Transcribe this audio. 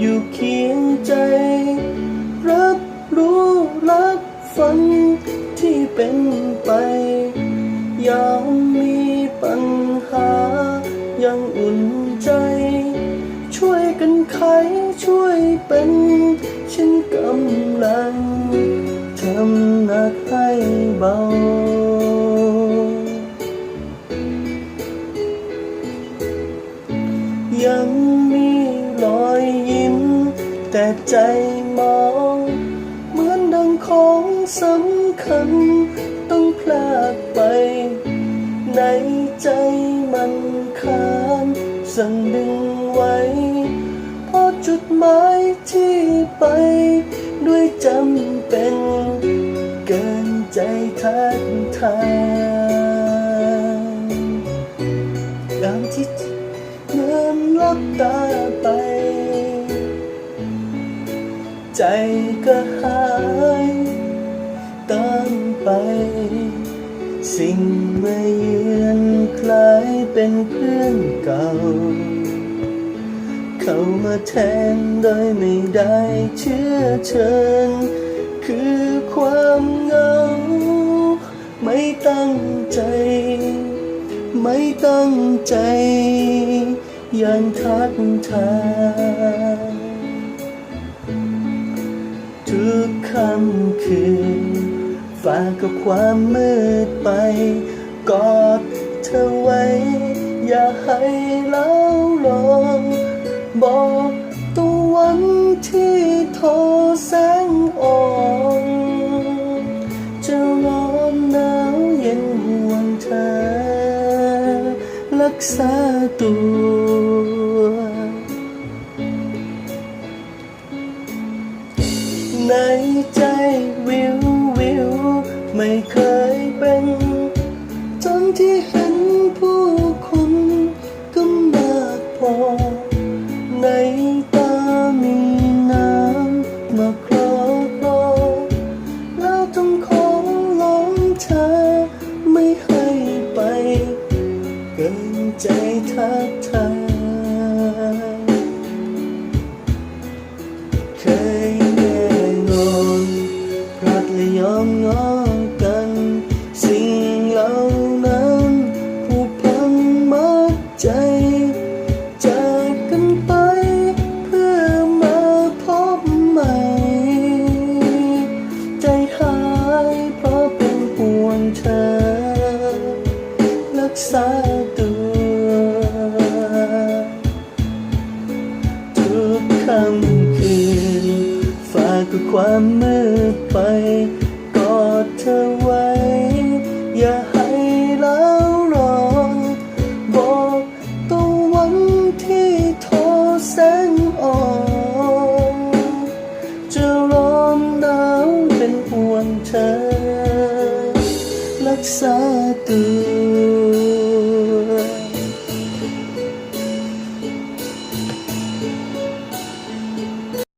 อยู่เคียงใจ รับรู้รับฝันที่เป็นไปยามมีปัญหา ยังอุ่นใจ ช่วยกันไขช่วยเป็นฉันกำลังทำหนักให้เบายังมีรอย แต่ใจมอง เหมือนดังของสำคัญ ต้องพลาดไป ในใจมันคานสั่งดึงไว้ เพราะจุดหมายที่ไป ด้วยจำเป็น เกินใจทักทายยามที่เงินลับตาไป ใจก็หายตามไป สิ่งมาเยือนคล้ายเป็นเพื่อนเก่า เข้ามาแทนโดยไม่ได้เชื่อเชิญ คือความเหงา ไม่ตั้งใจ ไม่ตั้งใจยังทักทาย ทุกค่ำคืนฝากกับความมืดไป กอดเธอไว้ อย่าให้เล่าลองบอกตัววันที่โทรแสงอ่อนจะร้อนหนาวเย็นห่วงเธอ รักษาตัว นใจ ความมืดไป กอดเธอไว้ อย่าให้เล่าร้อนบอกตัววันที่ทรแสงอ่อนจะร้อนหนาวเป็นห่วงเธอ รักษาตัว